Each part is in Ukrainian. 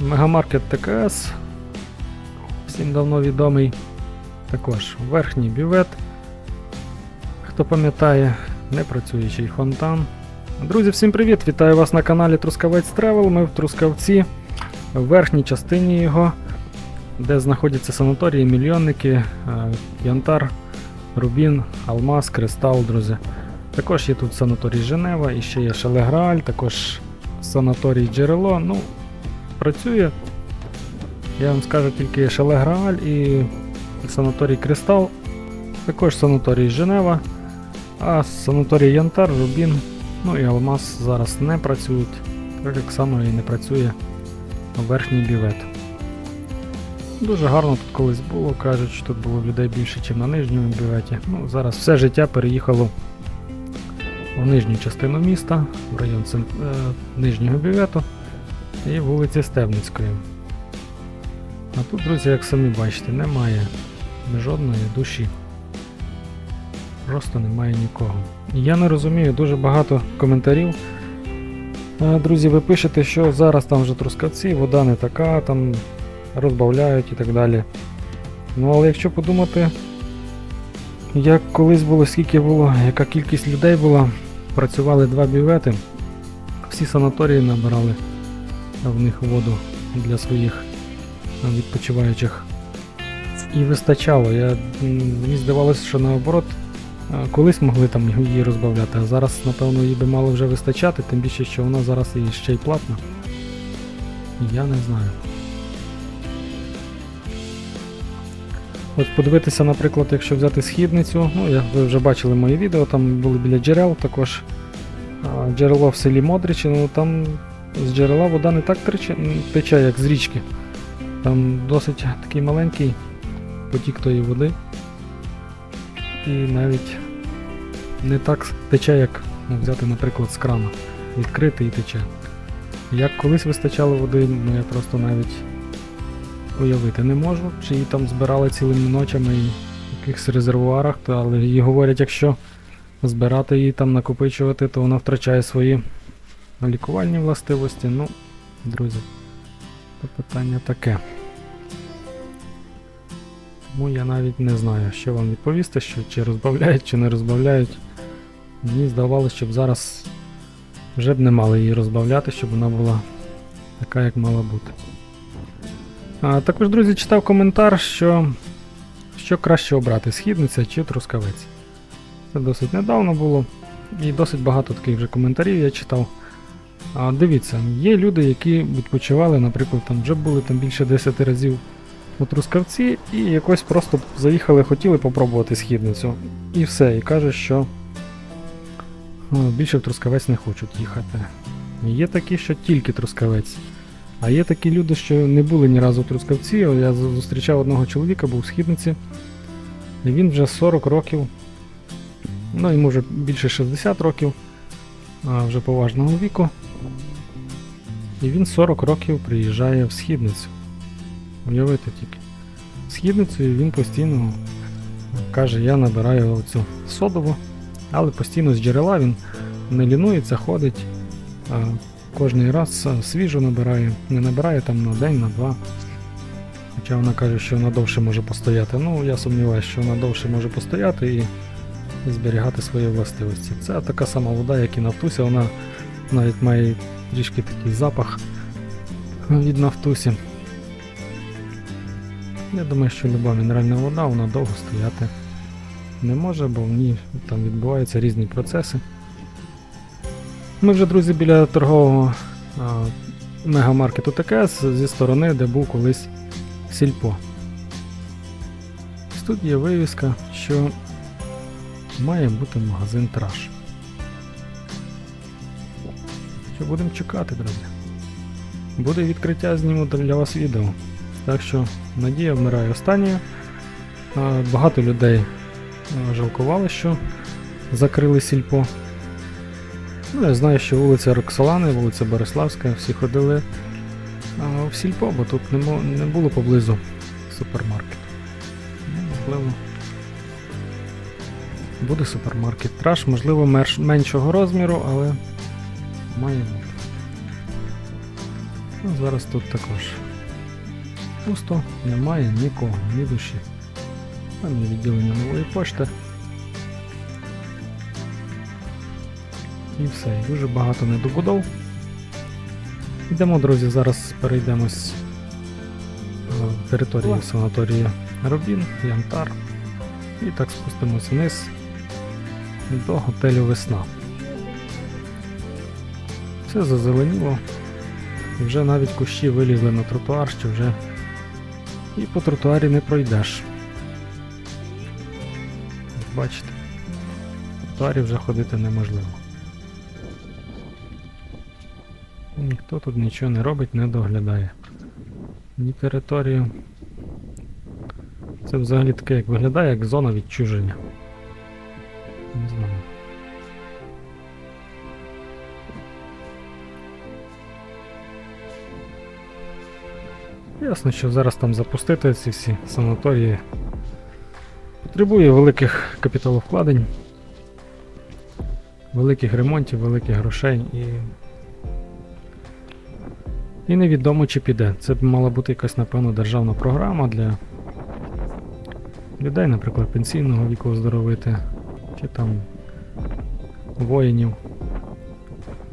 Мегамаркет ТКС. Всім давно відомий. Також верхній бювет. Хто пам'ятає, непрацюючий фонтан. Друзі, всім привіт! Вітаю вас на каналі Трускавець Тревел. Ми в Трускавці, в верхній частині його, де знаходяться санаторії, мільйонники, е, Янтар, Рубін, Алмаз, Кристал, друзі. Також є тут санаторій Женева, і ще є Шелеграаль, також санаторій Джерело. Ну, працює. Я вам скажу тільки Шелеграаль і санаторій Кристал. Також санаторій Женева. А санаторій Янтар, Рубін, ну і Алмаз зараз не працюють, так як само і не працює верхній бівет. Дуже гарно тут колись було, кажуть, що тут було людей більше, ніж на нижньому біветі. Ну, зараз все життя переїхало в нижню частину міста, в район цен- е, нижнього бівету і вулиці Стебницької. А тут, друзі, як самі бачите, немає жодної душі. Просто немає нікого. Я не розумію, дуже багато коментарів. Друзі, ви пишете, що зараз там вже трускавці, вода не така, там розбавляють і так далі. Ну але якщо подумати, як колись було, скільки було, яка кількість людей була, працювали два бювети, всі санаторії набирали в них воду для своїх е, відпочиваючих. І вистачало. Я, мені здавалося, що наоборот, е, колись могли там її розбавляти, а зараз, напевно, їй би мало вже вистачати, тим більше, що вона зараз і ще й платна. Я не знаю. От подивитися, наприклад, якщо взяти східницю, ну я, ви вже бачили мої відео, там були біля джерел, також джерело в селі Модричі, ну там з джерела вода не так тече, як з річки. Там досить такий маленький потік тої води. І навіть не так тече, як ну, взяти, наприклад, з крана. Відкрити і тече. Як колись вистачало води, ну я просто навіть уявити не можу, чи її там збирали цілими ночами і в якихось резервуарах, то, але її говорять, якщо збирати її там накопичувати, то вона втрачає свої лікувальні властивості. Ну, друзі, то питання таке. Тому я навіть не знаю, що вам відповісти, що чи розбавляють, чи не розбавляють. Мені здавалося, щоб зараз вже б не мали її розбавляти, щоб вона була така, як мала бути. А, також, друзі, читав коментар, що, що краще обрати східниця чи трускавець. Це досить недавно було, і досить багато таких вже коментарів я читав. А, дивіться, є люди, які відпочивали, наприклад, там вже були там більше 10 разів у Трускавці і якось просто заїхали, хотіли попробувати східницю. І все. І кажуть, що ну, більше в Трускавець не хочуть їхати. Є такі, що тільки Трускавець. А є такі люди, що не були ні разу в Трускавці. Я зустрічав одного чоловіка, був в східниці. І він вже 40 років, ну йому вже більше 60 років, вже поважного віку. І він 40 років приїжджає в східницю. Уявити тільки. В східницю він постійно каже, я набираю оцю содову, але постійно з джерела він не лінується, ходить. Кожний раз свіжу набирає, не набирає там на день, на два. Хоча вона каже, що вона довше може постояти. Ну, я сумніваюся, що вона довше може постояти і зберігати свої властивості. Це така сама вода, як і нафтуся, вона навіть має трішки такий запах від нафтусі. Я думаю, що люба мінеральна вода вона довго стояти не може, бо в ній там відбуваються різні процеси. Ми вже, друзі, біля торгового а, мегамаркету ТКС зі сторони, де був колись сільпо. Тут є вивіска, що має бути магазин траш. Що будемо чекати, друзі. Буде відкриття, зніму для вас відео. Так що надія вмирає останньою. Багато людей а, жалкували, що закрили сільпо. Ну, я знаю, що вулиця Роксолани, вулиця Бориславська, всі ходили в сільпо, бо тут не, було поблизу супермаркету. Ну, можливо. Буде супермаркет траш, можливо, меншого розміру, але має бути. Ну, зараз тут також. Пусто, немає нікого, ні душі. Там є відділення нової пошти. І все, дуже багато недобудов. Йдемо, друзі, зараз перейдемось е, в територію санаторію Рубін, Янтар. І так спустимося вниз до готелю Весна. Все зазеленіло. І вже навіть кущі вилізли на тротуар, що вже і по тротуарі не пройдеш. Бачите, по тротуарі вже ходити неможливо. Ніхто тут нічого не робить, не доглядає. Ні територію. Це взагалі таке як виглядає, як зона відчуження. Не знаю. Ясно, що зараз там запустити ці всі санаторії потребує великих капіталовкладень, великих ремонтів, великих грошей і. І невідомо чи піде. Це б мала бути якась, напевно, державна програма для людей, наприклад, пенсійного віку оздоровити, чи там воїнів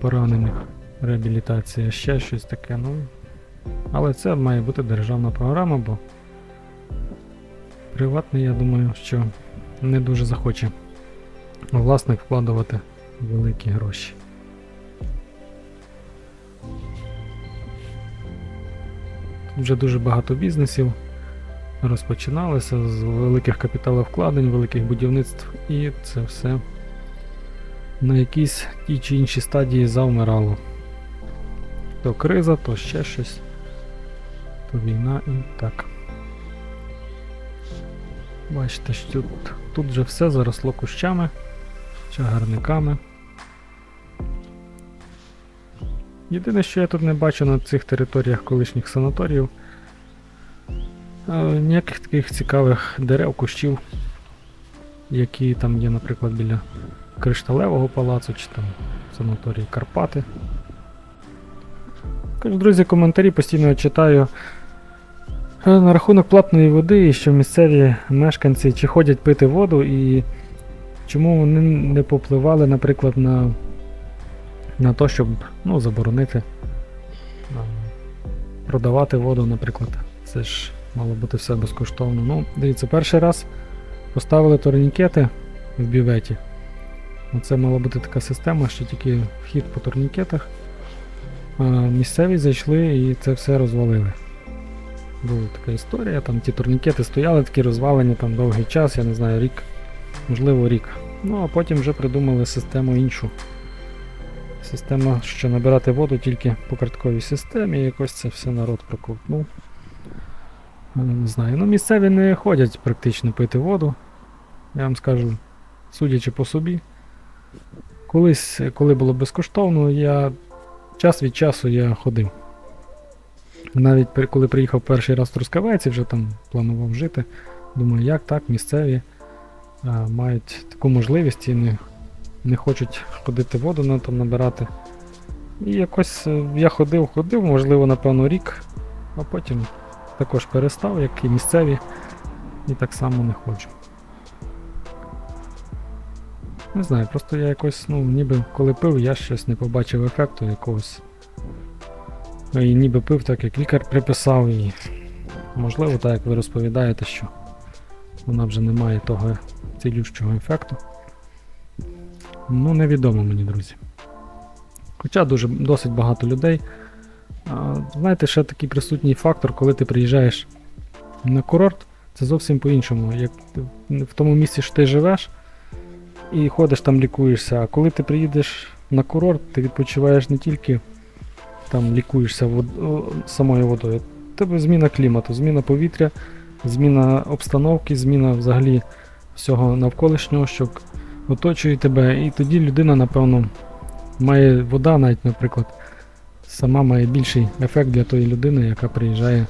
поранених, реабілітація, ще щось таке. Ну, але це має бути державна програма, бо приватний, я думаю, що не дуже захоче власник вкладувати великі гроші. Вже дуже багато бізнесів розпочиналося з великих капіталовкладень, великих будівництв, і це все на якійсь тій чи іншій стадії завмирало. То криза, то ще щось, то війна і так. Бачите, що тут, тут вже все заросло кущами, чагарниками. Єдине, що я тут не бачу на цих територіях колишніх санаторіїв, е, ніяких таких цікавих дерев, кущів, які там є, наприклад, біля Кришталевого палацу чи там санаторії Карпати. Друзі, коментарі постійно читаю на рахунок платної води, що місцеві мешканці чи ходять пити воду, і чому вони не попливали, наприклад, на, на то, щоб ну, заборонити продавати воду, наприклад. Це ж мало бути все безкоштовно. Ну, дивіться, перший раз поставили турнікети в бюветі. Це мала бути така система, що тільки вхід по турнікетах. А місцеві зайшли і це все розвалили. Була така історія, там ті турнікети стояли, такі розвалені там довгий час, я не знаю, рік, можливо, рік. Ну а потім вже придумали систему іншу. Система, що набирати воду тільки по картковій системі, і якось це все народ проковтнув. Е, Не знаю. Ну, місцеві не ходять практично пити воду. Я вам скажу, судячи по собі. Колись, коли було безкоштовно, я час від часу я ходив. Навіть коли приїхав перший раз в Трускавець і вже там планував жити, думаю, як так, місцеві а, мають таку можливість і не, не хочуть ходити воду на там набирати. І якось е, я ходив, ходив, можливо, напевно, рік, а потім також перестав, як і місцеві, і так само не хочу. Не знаю, просто я якось, ну, ніби коли пив, я щось не побачив ефекту якогось. Ну, І ніби пив так, як лікар приписав, і можливо, так як ви розповідаєте, що вона вже не має того цілющого ефекту. Ну, невідомо мені, друзі. Хоча дуже досить багато людей. А, знаєте, ще такий присутній фактор, коли ти приїжджаєш на курорт, це зовсім по-іншому. Як в тому місці, що ти живеш, і ходиш там лікуєшся. А коли ти приїдеш на курорт, ти відпочиваєш не тільки там лікуєшся вод... самою водою. Тебе зміна клімату, зміна повітря, зміна обстановки, зміна взагалі всього навколишнього, що оточує тебе. І тоді людина, напевно, має вода, навіть, наприклад, сама має більший ефект для тої людини, яка приїжджає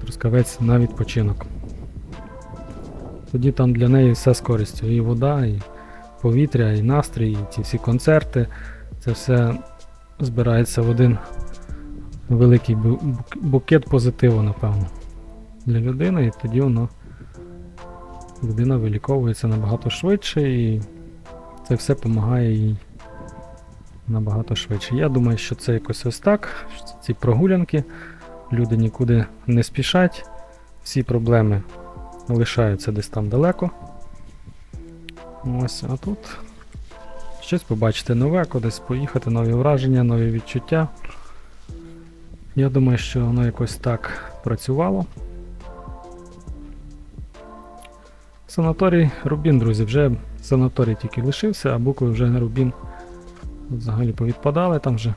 Трускавець на відпочинок. Тоді там для неї все з користю. І вода, і повітря, і настрій, і ці всі концерти. Це все збирається в один великий букет позитиву, напевно, для людини, і тоді воно людина виліковується набагато швидше, і це все допомагає їй набагато швидше. Я думаю, що це якось ось так. що Ці прогулянки, люди нікуди не спішать, всі проблеми лишаються десь там далеко. Ось, а тут щось побачити нове, кудись поїхати, нові враження, нові відчуття. Я думаю, що воно якось так працювало. Санаторій Рубін, друзі, вже санаторій тільки лишився, а букви вже на Рубін взагалі повідпадали, там вже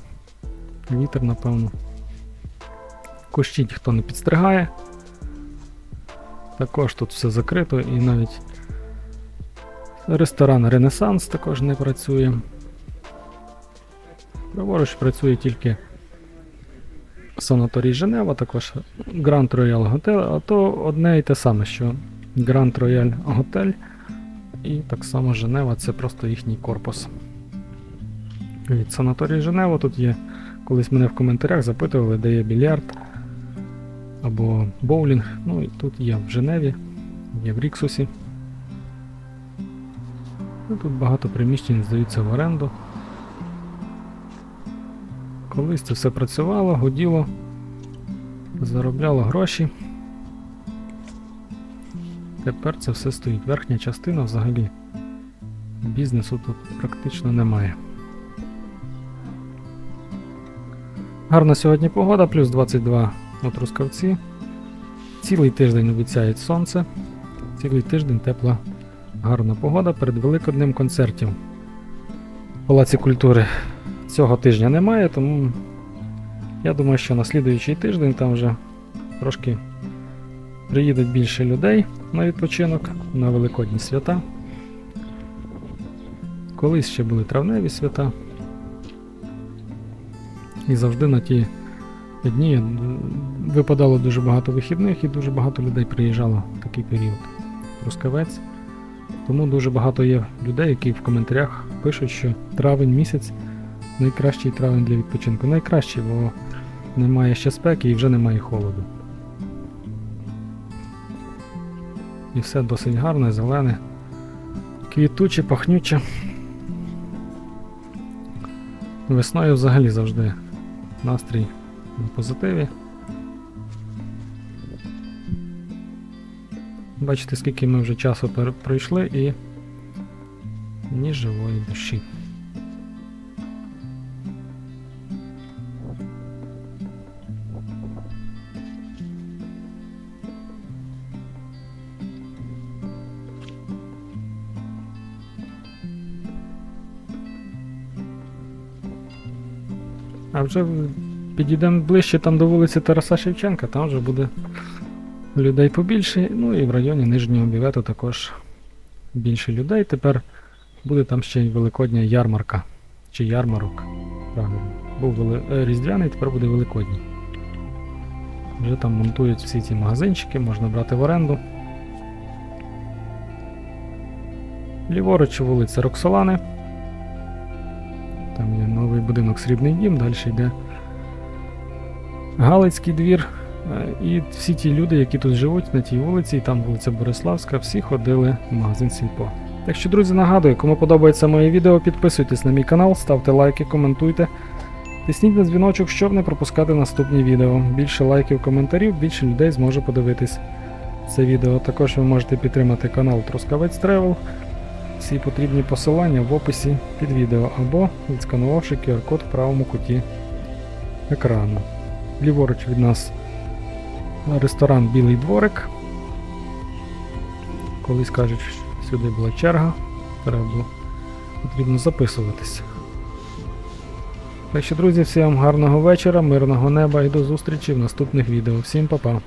вітер, напевно. Кущі ніхто не підстригає. Також тут все закрито і навіть ресторан Ренесанс також не працює. Праворуч працює тільки санаторій Женева, також Grand Royal Hotel, а то одне і те саме, що Grand Royal Hotel і так само Женева це просто їхній корпус. Від санаторії Женева тут є. Колись мене в коментарях запитували, де є більярд або боулінг. Ну і тут є в Женеві, є в Ріксусі. Ну, тут багато приміщень здаються в оренду. Колись це все працювало, гуділо, заробляло гроші. Тепер це все стоїть. Верхня частина взагалі бізнесу тут практично немає. Гарна сьогодні погода, плюс 22 у Трускавці. Цілий тиждень обіцяють сонце. Цілий тиждень тепла, гарна погода перед великодним концертів. В Палаці культури цього тижня немає, тому я думаю, що на слідуючий тиждень там вже трошки приїдуть більше людей на відпочинок на великодні свята. Колись ще були травневі свята. І завжди на ті дні випадало дуже багато вихідних і дуже багато людей приїжджало в такий період. Трускавець. Тому дуже багато є людей, які в коментарях пишуть, що травень місяць найкращий травень для відпочинку. Найкращий, бо немає ще спеки і вже немає холоду. І все досить гарне, зелене, квітуче, пахнюче. Весною взагалі завжди настрій на позитиві. Бачите, скільки ми вже часу пройшли і ні живої душі. А вже підійдемо ближче там до вулиці Тараса Шевченка, там вже буде людей побільше. Ну і в районі Нижнього Бівету також більше людей. Тепер буде там ще й великодня ярмарка. Чи ярмарок. Правильно. Був вели... е, різдвяний, тепер буде великодній. Вже там монтують всі ці магазинчики, можна брати в оренду. Ліворуч вулиця Роксолани. Там новий будинок Срібний дім, далі йде Галицький двір. Е, І всі ті люди, які тут живуть на тій вулиці, і там вулиця Бориславська, всі ходили в магазин Сільпо. Так що, друзі, нагадую, кому подобається моє відео, підписуйтесь на мій канал, ставте лайки, коментуйте. Тисніть на дзвіночок, щоб не пропускати наступні відео. Більше лайків, коментарів, більше людей зможе подивитись це відео. Також ви можете підтримати канал Трускавець Тревел. Всі потрібні посилання в описі під відео або відсканувавши QR-код в правому куті екрану. Ліворуч від нас ресторан Білий дворик. Колись кажуть, що сюди була черга, треба було потрібно записуватися. Так що, друзі, всім гарного вечора, мирного неба і до зустрічі в наступних відео. Всім па-па!